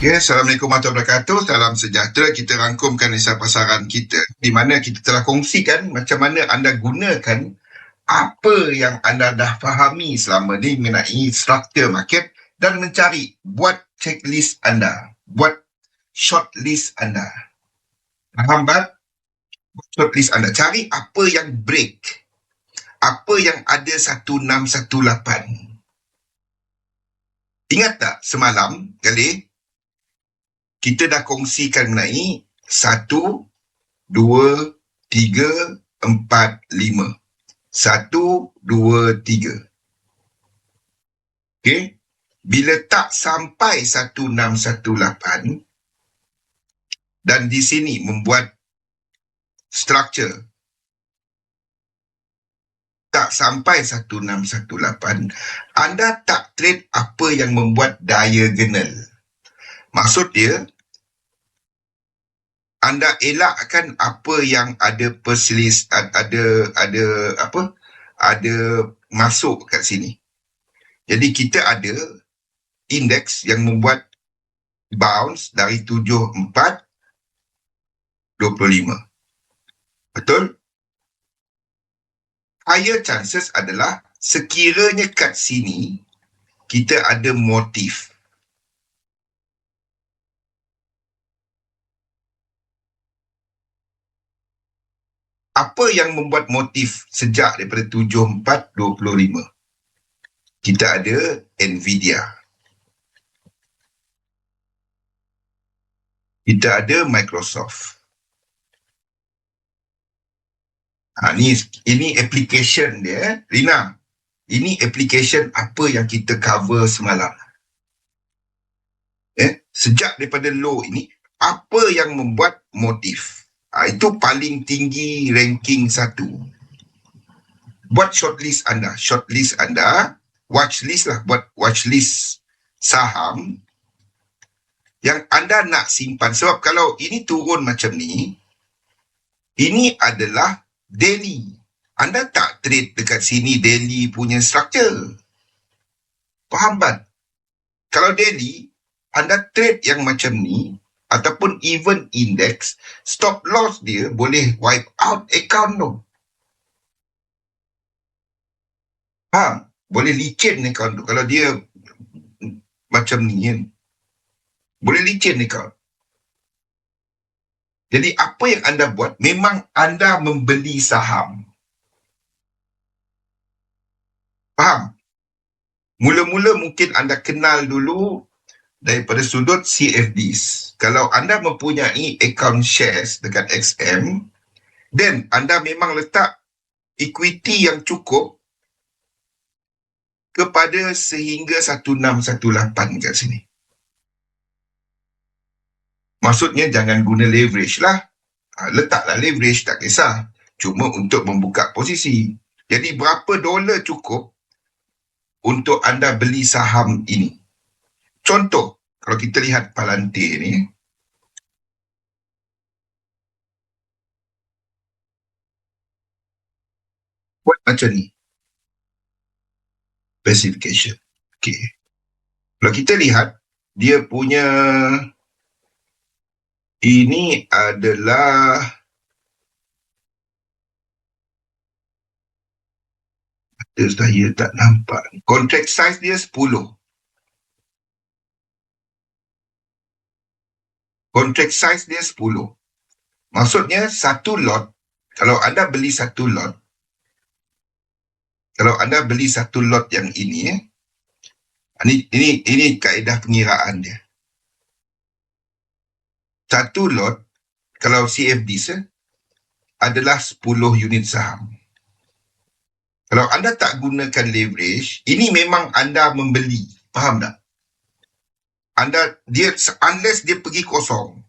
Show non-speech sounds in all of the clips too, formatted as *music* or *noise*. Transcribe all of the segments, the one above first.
Okay, Assalamualaikum warahmatullahi wabarakatuh. Salam sejahtera. Kita rangkumkan risau pasaran kita di mana kita telah kongsikan macam mana anda gunakan apa yang anda dah fahami selama ni mengenai struktur market dan mencari buat checklist anda, buat shortlist anda. Faham tak? Shortlist anda. Cari apa yang break. Apa yang ada 1618. Ingat tak semalam kali kita dah kongsikan mengenai satu, dua, tiga, empat, lima. Satu, dua, tiga. Okay. Bila tak sampai satu, enam, satu, lapan dan di sini membuat structure tak sampai 1618 anda tak trade apa yang membuat diagonal Maksud dia, anda elakkan apa yang ada perselis ada ada apa ada masuk kat sini. Jadi kita ada indeks yang membuat bounce dari 74 25. Betul? Higher chances adalah sekiranya kat sini kita ada motif apa yang membuat motif sejak daripada 7425 kita ada Nvidia. Kita ada Microsoft. Ha, ni, ini application dia Rina ini application apa yang kita cover semalam? Eh, sejak daripada low ini apa yang membuat motif Ha, itu paling tinggi ranking satu. Buat shortlist anda. Shortlist anda, watchlist lah. Buat watchlist saham yang anda nak simpan. Sebab kalau ini turun macam ni, ini adalah daily. Anda tak trade dekat sini daily punya structure. Faham tak? Kalau daily, anda trade yang macam ni, ataupun even index, stop loss dia boleh wipe out account tu. Faham? Boleh licin account tu. Kalau dia macam ni kan. Boleh licin account. Jadi apa yang anda buat, memang anda membeli saham. Faham? Mula-mula mungkin anda kenal dulu daripada sudut CFDs. Kalau anda mempunyai account shares dekat XM, then anda memang letak equity yang cukup kepada sehingga 1618 kat sini. Maksudnya jangan guna leverage lah. Ha, letaklah leverage, tak kisah. Cuma untuk membuka posisi. Jadi berapa dolar cukup untuk anda beli saham ini? Contoh, kalau kita lihat Palantir ni, buat macam ni. Specification. Okay. Kalau kita lihat, dia punya ini adalah ada saya tak nampak. Contract size dia 10. Contract size dia 10. Maksudnya satu lot, kalau anda beli satu lot, kalau anda beli satu lot yang ini, eh, ini, ini, ini kaedah pengiraan dia. Satu lot, kalau CFD eh, adalah 10 unit saham. Kalau anda tak gunakan leverage, ini memang anda membeli. Faham tak? Anda dia unless dia pergi kosong.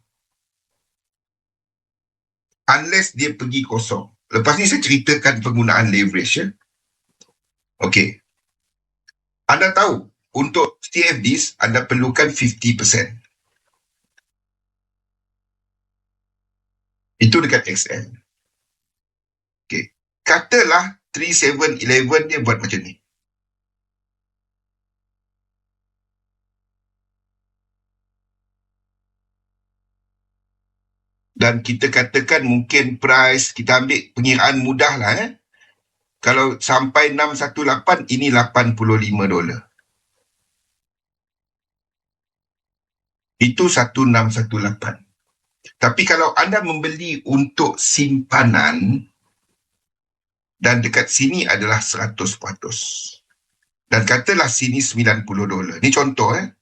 Unless dia pergi kosong. Lepas ni saya ceritakan penggunaan leverage ya. Okey. Anda tahu untuk CFDs anda perlukan 50% itu dekat XL okey. Katalah 3711 dia buat macam ni dan kita katakan mungkin price kita ambil pengiraan mudah lah eh. Kalau sampai 618 ini 85 dolar. Itu 1618. Tapi kalau anda membeli untuk simpanan dan dekat sini adalah 100%. Dan katalah sini 90 dolar. Ini contoh eh.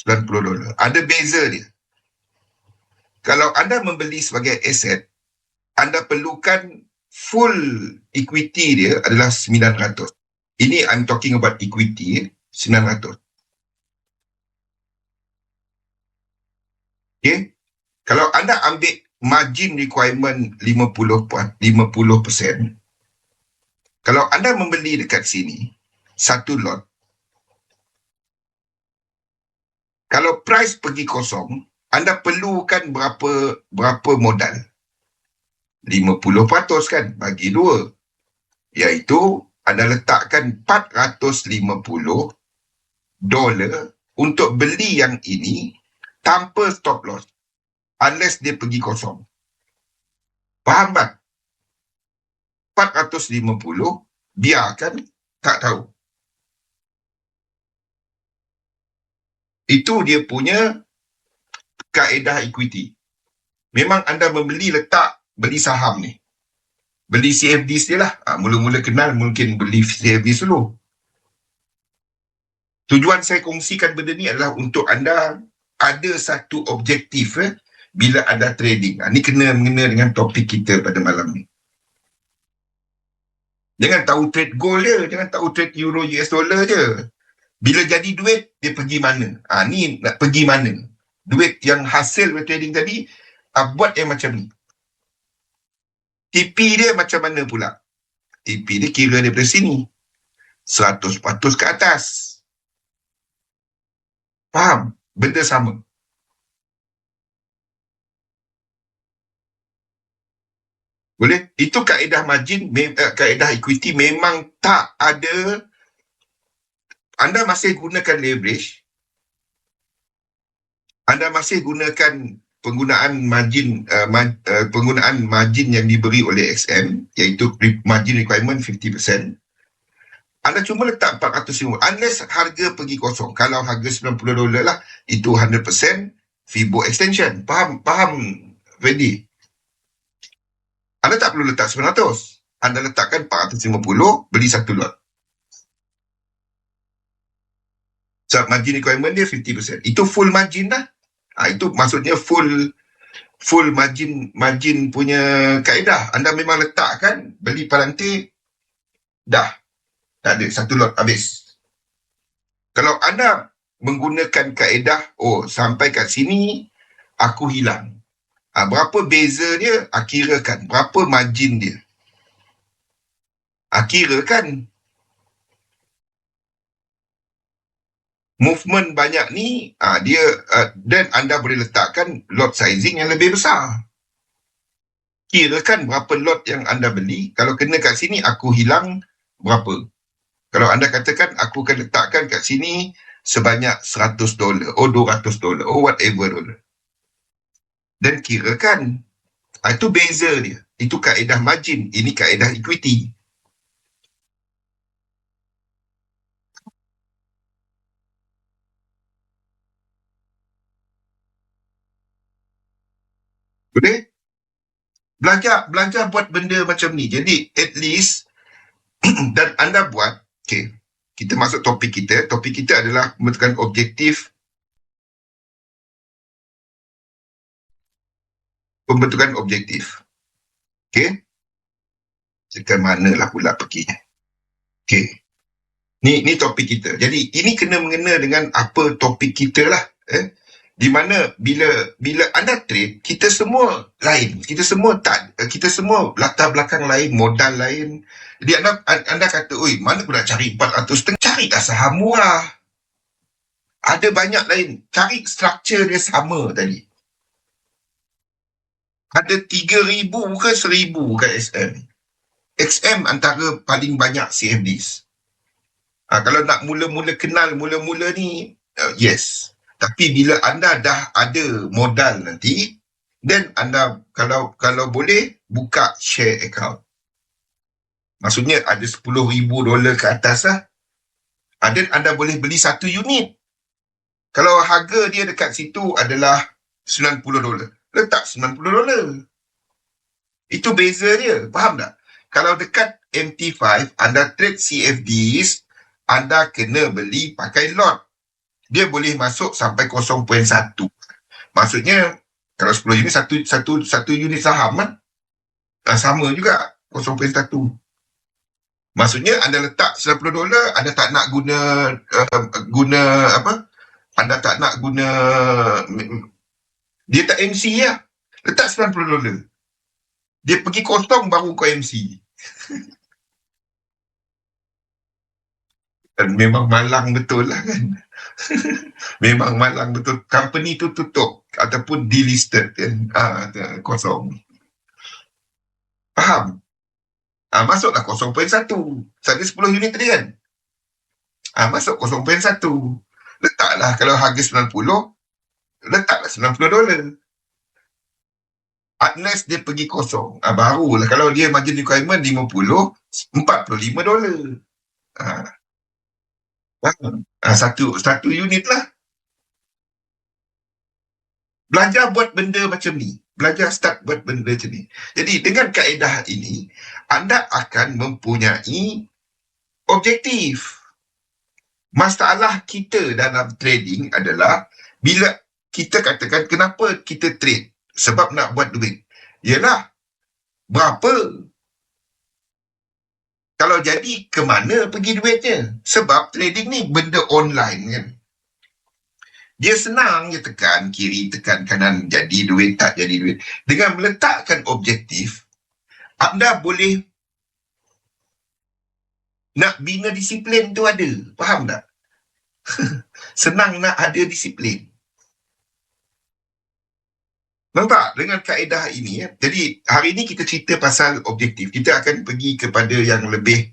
90 dolar. Ada beza dia. Kalau anda membeli sebagai aset, anda perlukan full equity dia adalah 900. Ini I'm talking about equity, eh? 900. Okay. Kalau anda ambil margin requirement 50 50%, kalau anda membeli dekat sini, satu lot. Kalau price pergi kosong, anda perlukan berapa berapa modal? 50% kan bagi dua. Iaitu anda letakkan 450 dolar untuk beli yang ini tanpa stop loss. Unless dia pergi kosong. Faham tak? 450 biarkan tak tahu. Itu dia punya kaedah equity. Memang anda membeli letak beli saham ni. Beli CFD lah. Ha, mula-mula kenal mungkin beli CFD dulu. Tujuan saya kongsikan benda ni adalah untuk anda ada satu objektif eh, bila ada trading. Ha, ni kena mengena dengan topik kita pada malam ni. Jangan tahu trade gold je. Jangan tahu trade euro US dollar je. Bila jadi duit, dia pergi mana? Ha, ni nak pergi mana? Duit yang hasil dari trading tadi, ha, buat yang macam ni. TP dia macam mana pula? TP dia kira daripada sini. 100 patus ke atas. Faham? Benda sama. Boleh? Itu kaedah margin, eh, kaedah equity memang tak ada anda masih gunakan leverage, anda masih gunakan penggunaan margin uh, ma, uh, penggunaan margin yang diberi oleh XM iaitu margin requirement 50%. Anda cuma letak 450 unless harga pergi kosong. Kalau harga 90 dolar lah itu 100% FIBO extension. Faham? Faham Fendi? Anda tak perlu letak 900. Anda letakkan 450 beli satu lot. So, margin requirement dia 50%. Itu full margin dah. Ha, itu maksudnya full full margin margin punya kaedah. Anda memang letakkan beli peranti dah. Tak ada satu lot habis. Kalau anda menggunakan kaedah oh sampai kat sini aku hilang. Ha, berapa beza dia? Akirakan. Berapa margin dia? Akirakan. Movement banyak ni uh, dia uh, dan anda boleh letakkan lot sizing yang lebih besar. Kirakan berapa lot yang anda beli kalau kena kat sini aku hilang berapa. Kalau anda katakan aku akan letakkan kat sini sebanyak 100 dolar oh 200 dolar oh whatever dolar. Dan kirakan uh, itu beza dia. Itu kaedah margin ini kaedah equity Boleh? Belajar, belajar buat benda macam ni. Jadi, at least, *clears throat* dan anda buat, okay, kita masuk topik kita. Topik kita adalah membentukkan objektif pembentukan objektif. Okay? Sekarang mana lah pula pergi. Okay. Ni, ni topik kita. Jadi, ini kena mengena dengan apa topik kita lah. Eh? Di mana bila bila anda trade kita semua lain. Kita semua tak kita semua latar belakang lain modal lain. Jadi anda anda kata oi mana aku nak cari 400 tengah cari dah saham murah. Ada banyak lain. Cari struktur dia sama tadi. Ada 3000 ke 1000 kat XM XM antara paling banyak CFDs ha, kalau nak mula-mula kenal mula-mula ni uh, yes tapi bila anda dah ada modal nanti, then anda kalau kalau boleh buka share account. Maksudnya ada 10,000 dolar ke atas lah. Ada anda boleh beli satu unit. Kalau harga dia dekat situ adalah 90 dolar. Letak 90 dolar. Itu beza dia. Faham tak? Kalau dekat MT5, anda trade CFDs, anda kena beli pakai lot. Dia boleh masuk sampai 0.1. Maksudnya, kalau 10 unit, satu, satu, satu unit saham kan? Sama juga, 0.1. Maksudnya anda letak 90 dolar, anda tak nak guna uh, guna apa? Anda tak nak guna dia tak MC lah. Letak 90 dolar. Dia pergi kosong baru kau MC. *laughs* Dan memang malang betul lah kan. *laughs* memang malang betul. Company tu tutup ataupun delisted kan. Ah, kosong. Faham? Ah, masuklah 0.1. Saya 10 unit tadi kan? Ah, masuk 0.1. Letaklah kalau harga 90, letaklah 90 dolar. Unless dia pergi kosong. Ah, barulah. Kalau dia margin requirement 50, 45 dolar. Ah. Ah, satu, satu unit lah. Belajar buat benda macam ni belajar start buat benda macam ni. Jadi dengan kaedah ini, anda akan mempunyai objektif. Masalah kita dalam trading adalah bila kita katakan kenapa kita trade? Sebab nak buat duit. Yalah, berapa? Kalau jadi, ke mana pergi duitnya? Sebab trading ni benda online kan. Dia senang je tekan kiri, tekan kanan, jadi duit, tak jadi duit. Dengan meletakkan objektif, anda boleh nak bina disiplin tu ada. Faham tak? *laughs* senang nak ada disiplin. Nampak dengan kaedah ini ya. Jadi hari ini kita cerita pasal objektif. Kita akan pergi kepada yang lebih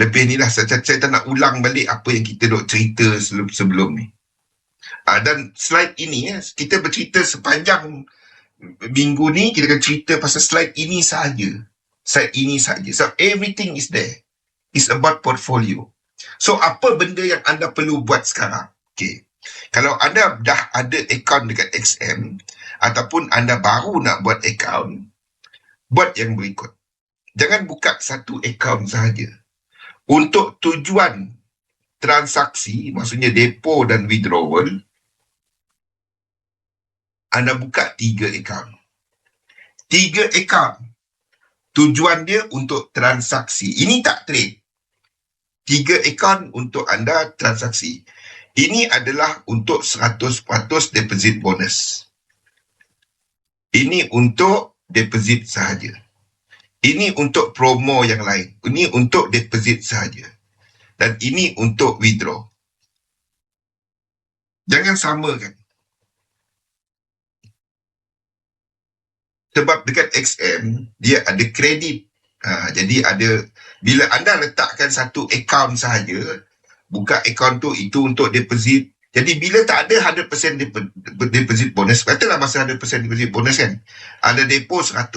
lebih ni lah. Saya, saya tak nak ulang balik apa yang kita dok cerita sebelum, sebelum ni. Uh, dan slide ini ya, kita bercerita sepanjang minggu ni kita akan cerita pasal slide ini sahaja. Slide ini sahaja. So everything is there. It's about portfolio. So apa benda yang anda perlu buat sekarang? Okay. Kalau anda dah ada account dekat XM ataupun anda baru nak buat account, buat yang berikut. Jangan buka satu account sahaja. Untuk tujuan transaksi, maksudnya depo dan withdrawal, anda buka tiga akaun. Tiga akaun. Tujuan dia untuk transaksi. Ini tak trade. Tiga akaun untuk anda transaksi. Ini adalah untuk 100% deposit bonus. Ini untuk deposit sahaja. Ini untuk promo yang lain. Ini untuk deposit sahaja. Dan ini untuk withdraw. Jangan samakan. sebab dekat XM dia ada kredit. Ha, jadi ada bila anda letakkan satu akaun sahaja, buka akaun tu itu untuk deposit. Jadi bila tak ada 100% deposit bonus, katalah masa 100% deposit bonus kan, ada depo 100.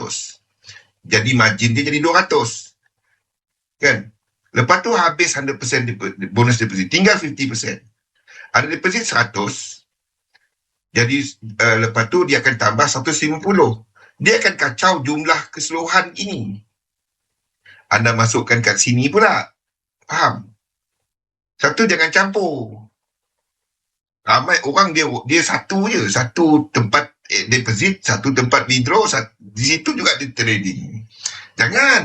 Jadi margin dia jadi 200. Kan? Lepas tu habis 100% bonus deposit, tinggal 50%. Ada deposit 100. Jadi uh, lepas tu dia akan tambah 150 dia akan kacau jumlah keseluruhan ini. Anda masukkan kat sini pula. Faham? Satu jangan campur. Ramai orang dia dia satu je, satu tempat eh, deposit, satu tempat withdraw, satu, di situ juga ada trading. Jangan.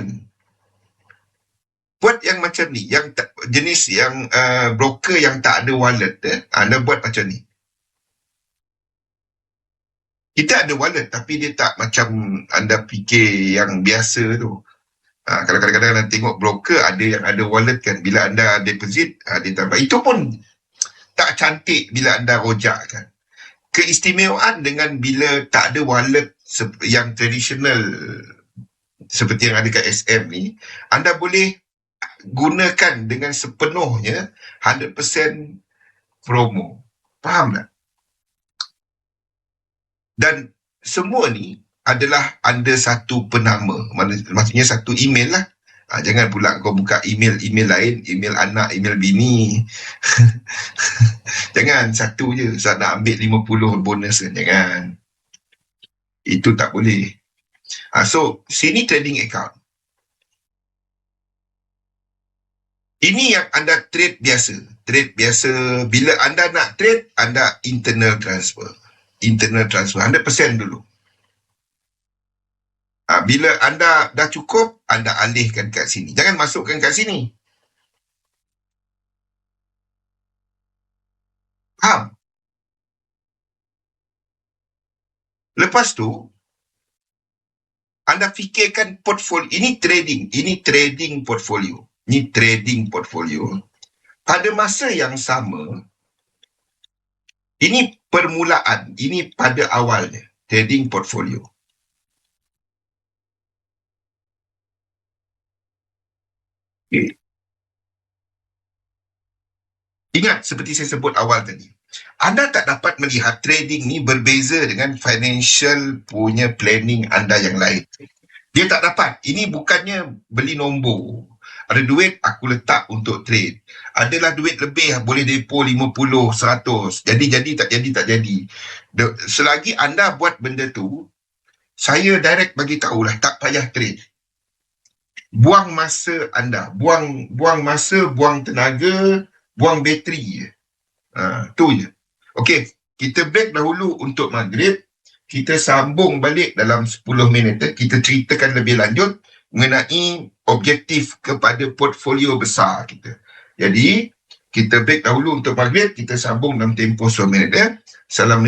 Buat yang macam ni, yang jenis yang uh, broker yang tak ada wallet, eh, anda buat macam ni kita ada wallet tapi dia tak macam anda fikir yang biasa tu. Ha, kalau kadang-kadang anda tengok broker ada yang ada wallet kan bila anda deposit ha, dia tambah. Itu pun tak cantik bila anda rojak kan. Keistimewaan dengan bila tak ada wallet yang tradisional seperti yang ada kat SM ni, anda boleh gunakan dengan sepenuhnya 100% promo. Faham tak? Dan semua ni adalah under satu penama. Mak- Maksudnya satu email lah. Ha, jangan pula kau buka email-email lain, email anak, email bini. *laughs* jangan satu je. Saat nak ambil 50 bonus. Jangan. Itu tak boleh. Ha, so, sini trading account. Ini yang anda trade biasa. Trade biasa. Bila anda nak trade, anda internal transfer. Internal transfer. 100% dulu. Ha, bila anda dah cukup, anda alihkan kat sini. Jangan masukkan kat sini. Faham? Lepas tu, anda fikirkan portfolio. Ini trading. Ini trading portfolio. Ini trading portfolio. Pada masa yang sama, ini permulaan. Ini pada awalnya. Trading portfolio. Ingat seperti saya sebut awal tadi. Anda tak dapat melihat trading ni berbeza dengan financial punya planning anda yang lain. Dia tak dapat. Ini bukannya beli nombor. Ada duit, aku letak untuk trade. Adalah duit lebih, boleh depo 50, 100. Jadi, jadi, tak jadi, tak jadi. Selagi anda buat benda tu, saya direct bagi tahulah, tak payah trade. Buang masa anda. Buang buang masa, buang tenaga, buang bateri je. Ha, tu je. Okey, kita break dahulu untuk maghrib. Kita sambung balik dalam 10 minit. Eh. Kita ceritakan lebih lanjut mengenai objektif kepada portfolio besar kita. Jadi, kita break dahulu untuk maghrib. Kita sambung dalam tempoh 10 minit. Eh. Assalamualaikum.